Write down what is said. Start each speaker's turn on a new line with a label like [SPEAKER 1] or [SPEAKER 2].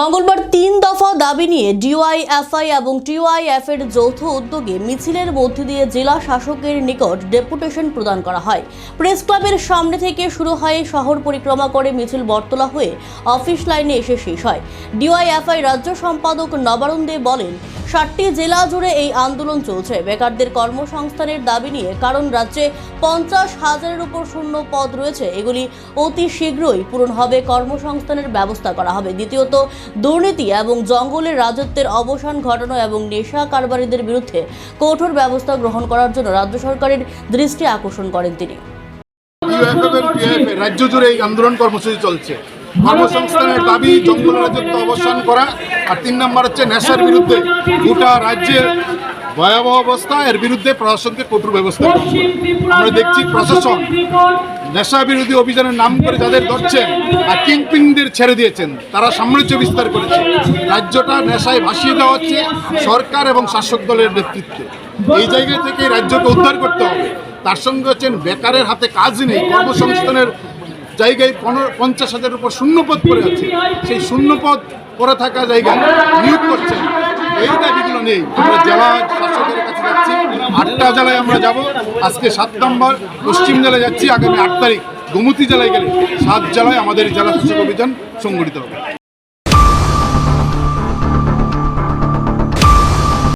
[SPEAKER 1] মঙ্গলবার তিন দফা দাবি নিয়ে ডিওয়াইএফআই এবং টিওয়াইএফ এর যৌথ উদ্যোগে মিছিলের মধ্য দিয়ে জেলা শাসকের নিকট ডেপুটেশন প্রদান করা হয়। প্রেস ক্লাবের সামনে থেকে শুরু হয় শহর পরিক্রমা করে মিছিল বটতলা হয়ে অফিস লাইনে এসে শেষ হয়। ডিওয়াইএফআই রাজ্য সম্পাদক নবারুণ দে বলেন ষাটটি জেলা জুড়ে এই আন্দোলন চলছে। বেকারদের কর্মসংস্থানের দাবি নিয়ে কারণ রাজ্যে পঞ্চাশ হাজারের উপর শূন্য পদ রয়েছে। এগুলি অতি শীঘ্রই পূরণ হবে, কর্মসংস্থানের ব্যবস্থা করা হবে। দ্বিতীয়ত, দুর্নীতি এবং জঙ্গলের রাজত্বের অবসান ঘটানো এবং নেশা কারবারিদের বিরুদ্ধে কঠোর ব্যবস্থা গ্রহণ করার জন্য রাজ্য সরকারের দৃষ্টি আকর্ষণ করেন তিনি।
[SPEAKER 2] রাজ্য জুড়ে এই আন্দোলন কর্মসূচি চলছে। কর্মসংস্থানের দাবি জঙ্গল রাজত্ব অবসান করা আর তিন নম্বর হচ্ছে নেশার বিরুদ্ধে গোটা রাজ্যের ভয়াবহ অবস্থা এর বিরুদ্ধে প্রশাসনকে কঠোর ব্যবস্থা। আমরা দেখছি প্রশাসন নেশা বিরোধী অভিযানের নাম করে যাদের ধরছেন আর কিংপিনদের ছেড়ে দিয়েছেন তারা সাম্রাজ্য বিস্তার করেছে। রাজ্যটা নেশায় ভাসিয়ে দেওয়া হচ্ছে সরকার এবং শাসক দলের নেতৃত্বে। এই জায়গা থেকে রাজ্যকে উদ্ধার করতে হবে। তার সঙ্গে হচ্ছেন বেকারের হাতে কাজ নেই। কর্মসংস্থানের জায়গায় পঞ্চাশ হাজারের উপর শূন্যপদ পড়ে আছে। সেই শূন্যপদ পড়ে থাকা জায়গায় নিয়োগ করছে। এই দাবিগুলো নেই। আমরা জেলা শাসকের কাছে যাচ্ছি। আটটা জেলায় আমরা যাব। আজকে সাত নম্বর, পশ্চিম জেলায় যাচ্ছি। আগামী আট তারিখ গোমতী জেলায় গেলে সাত জেলায় আমাদের জেলা শাসক অভিযান সংগঠিত হবে।